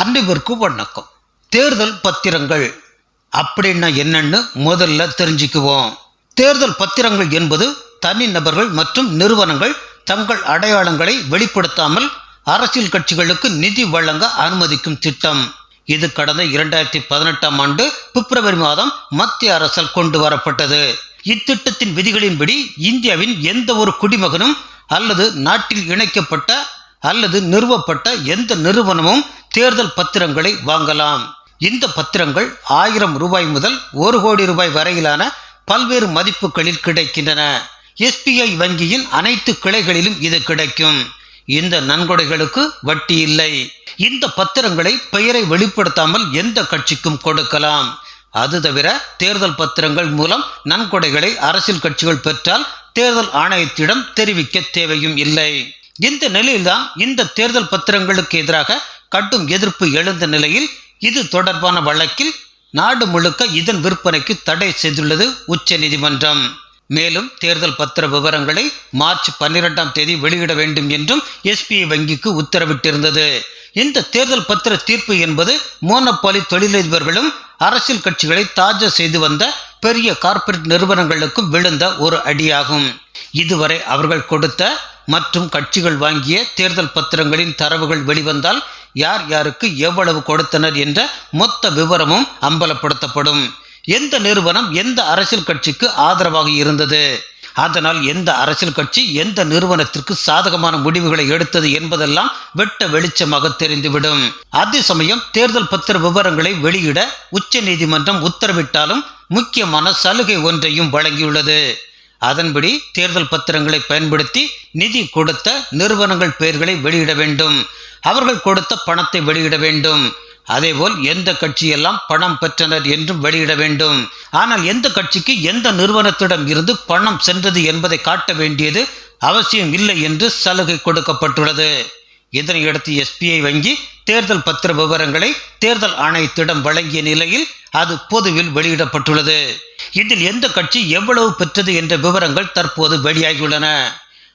அன்னைவருக்கு வணக்கம் தேர்தல் பத்திரங்கள் அப்படின்னா என்னன்னு முதல்ல தெரிஞ்சுக்குவோம். தேர்தல் பத்திரங்கள் என்பது தனிநபர்கள் மற்றும் நிறுவனங்கள் தங்கள் அடையாளங்களை வெளிப்படுத்தாமல் அரசியல் கட்சிகளுக்கு நிதி வழங்க அனுமதிக்கும் திட்டம். இது கடந்த இரண்டாயிரத்தி பதினெட்டாம் ஆண்டு பிப்ரவரி மாதம் மத்திய அரசால் கொண்டு வரப்பட்டது. இத்திட்டத்தின் விதிகளின்படி இந்தியாவின் எந்த ஒரு குடிமகனும் அல்லது நாட்டில் இணைக்கப்பட்ட அல்லது நிறுவப்பட்ட எந்த நிறுவனமும் தேர்தல் பத்திரங்களை வாங்கலாம். இந்த பத்திரங்கள் ஆயிரம் ரூபாய் முதல் ஒரு கோடி ரூபாய் வரையிலான பல்வேறு மதிப்புகளில் கிடைக்கின்றன. எஸ்பிஐ வங்கியின் அனைத்து கிளைகளிலும் இது கிடைக்கும். இந்த நன்கொடைகளுக்கு வட்டி இல்லை. இந்த பத்திரங்களை பெயரை வெளிப்படுத்தாமல் எந்த கட்சிக்கும் கொடுக்கலாம். அது தவிர தேர்தல் பத்திரங்கள் மூலம் நன்கொடைகளை அரசியல் கட்சிகள் பெற்றால் தேர்தல் ஆணையத்திடம் தெரிவிக்க தேவையும் இல்லை. இந்த நிலையில்தான் இந்த தேர்தல் பத்திரங்களுக்கு எதிராக கடும் எதிர்ப்பு எழுந்த நிலையில் இது தொடர்பான வழக்கில் நாடு முழுக்க இதன் விற்பனைக்கு தடை செய்துள்ளது உச்சநீதிமன்றம் மேலும் தேர்தல் பத்திர விவரங்களை மார்ச் பன்னிரெண்டாம் தேதி வெளியிட வேண்டும் என்றும் எஸ்பிஐ வங்கிக்கு உத்தரவிட்டிருந்தது. இந்த தேர்தல் பத்திர தீர்ப்பு என்பது மோனப்பாலி தொழிலதிபர்களும் அரசியல் கட்சிகளை தாஜா செய்து வந்த பெரிய கார்ப்பரேட் நிறுவனங்களுக்கும் விழுந்த ஒரு அடியாகும். இதுவரை அவர்கள் கொடுத்த மற்றும் கட்சிகள் வாங்கிய தேர்தல் பத்திரங்களின் தரவுகள் வெளிவந்தால் யார் யாருக்கு எவ்வளவு கொடுத்தனர் என்ற மொத்த விவரமும் அம்பலப்படுத்தப்படும். எந்த நிறுவனம் எந்த அரசியல் கட்சிக்கு ஆதரவாக இருந்தது? அதனால் எந்த அரசியல் கட்சி எந்த நிறுவனத்திற்கு சாதகமான முடிவுகளை எடுத்தது என்பதெல்லாம் வெட்ட வெளிச்சமாக தெரிந்துவிடும். அதே சமயம் தேர்தல் பத்திர விவரங்களை வெளியிட உச்ச நீதிமன்றம் உத்தரவிட்டாலும் முக்கியமான சலுகை ஒன்றையும் வழங்கியுள்ளது. அதன்படி தேர்தல் பத்திரங்களை பயன்படுத்தி நிதி கொடுத்த நிறுவனங்கள் பெயர்களை வெளியிட வேண்டும். அவர்கள் கொடுத்த பணத்தை வெளியிட வேண்டும். அதேபோல் எந்த கட்சியெல்லாம் பணம் பெற்றனர் என்றும் வெளியிட வேண்டும். ஆனால் எந்த கட்சிக்கு எந்த நிறுவனத்திடம் இருந்து பணம் சென்றது என்பதை காட்ட வேண்டியது அவசியம் இல்லை என்று சலுகை கொடுக்கப்பட்டுள்ளது. இதனையடுத்து எஸ்பிஐ வங்கி தேர்தல் பத்திர விவரங்களை தேர்தல் ஆணையத்திடம் வழங்கிய நிலையில் அது பொதுவில் வெளியிடப்பட்டுள்ளது. இதில் எந்த கட்சி எவ்வளவு பெற்றது என்ற விவரங்கள் தற்போது வெளியாகியுள்ளன.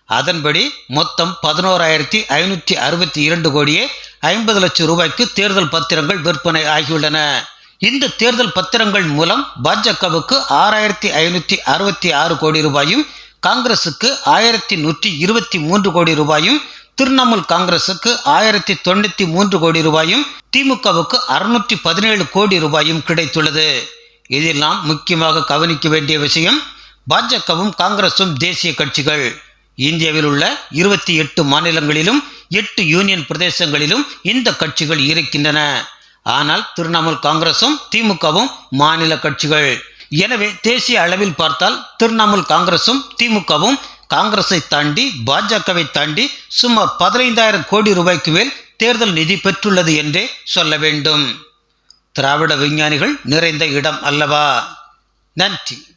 அதன்படி மொத்தம் பதினோராயிரத்தி ஐநூற்றி அறுபத்தி இரண்டு கோடியே ஐம்பது லட்சம் ரூபாய்க்கு தேர்தல் பத்திரங்கள் விற்பனை ஆகியுள்ளன. இந்த தேர்தல் பத்திரங்கள் மூலம் பாஜகவுக்கு ஆறாயிரத்தி ஐநூற்றி அறுபத்தி ஆறு கோடி ரூபாயும் காங்கிரசுக்கு ஆயிரத்தி நூற்றி இருபத்தி மூன்று கோடி ரூபாயும் திரிணாமுல் காங்கிரசுக்கு ஆயிரத்தி தொண்ணூற்றி மூன்று கோடி ரூபாயும் திமுகவுக்கு அறுநூற்றி பதினேழு கோடி ரூபாயும் கிடைத்துள்ளது. இதெல்லாம் முக்கியமாக கவனிக்க வேண்டிய விஷயம் பாஜகவும் காங்கிரசும் தேசிய கட்சிகள். இந்தியாவில் உள்ள இருபத்தி எட்டு மாநிலங்களிலும் எட்டு யூனியன் பிரதேசங்களிலும் இந்த கட்சிகள் இருக்கின்றன. ஆனால் திரிணாமுல் காங்கிரசும் திமுகவும் மாநில கட்சிகள். எனவே தேசிய அளவில் பார்த்தால் திரிணாமுல் காங்கிரசும் திமுகவும் காங்கிரஸை தாண்டி பாஜகவை தாண்டி சுமார் பதினைந்தாயிரம் கோடி ரூபாய்க்கு மேல் தேர்தல் நிதி பெற்றுள்ளது என்றே சொல்ல வேண்டும். திராவிட விஞ்ஞானிகள் நிறைந்த இடம் அல்லவா? நன்றி.